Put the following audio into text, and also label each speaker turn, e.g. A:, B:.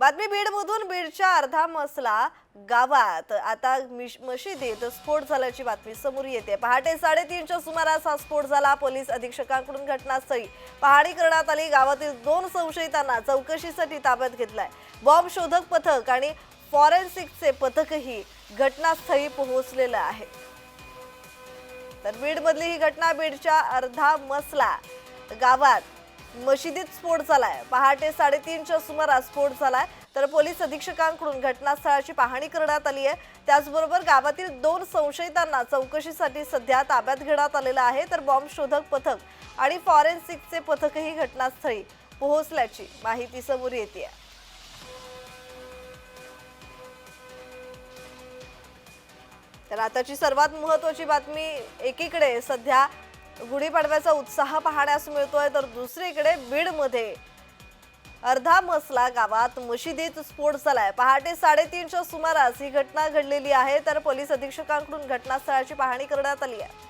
A: बातमी बीडमधून बीडच्या अर्धा मसला गावात. आता मिश- मशिदीत स्फोट झाल्याची बातमी समोर येते. पहाटे साडेतीनच्या सुमारास हा स्फोट झाला. पोलीस अधीक्षकांकडून घटनास्थळी पाहणी करण्यात आली. गावातील दोन संशयितांना चौकशीसाठी ताब्यात घेतलाय. बॉम्ब शोधक पथक आणि फॉरेन्सिकचे पथकही घटनास्थळी पोहोचलेलं आहे तर बीडमधली ही घटना बीडच्या अर्धा मसला गावात मशिदीत स्फोट झालाय. पहाटे साडेतीनच्या सुमारास स्फोट झालाय. तर पोलीस अधीक्षकांकडून घटनास्थळाची पाहणी करण्यात आली आहे. त्याचबरोबर गावातील दोन संशयितांना चौकशीसाठी सध्या ताब्यात घेण्यात आलेलं आहे. तर बॉम्ब शोधक पथक आणि फॉरेन्सिकचे पथकही घटनास्थळी पोहोचल्याची माहिती समोर येते. तर आताची सर्वात महत्वाची बातमी एकीकडे सध्या गुढीपाडव्याचा उत्साह पाहण्यास मिळतोय तर दुसरीकडे बीडमध्ये अर्धा मसला गावात मशिदीत स्फोट झालाय. पहाटे साडेतीनच्या सुमारास ही घटना घडलेली आहे तर पोलीस अधीक्षकांकडून घटनास्थळाची पाहणी करण्यात आली आहे.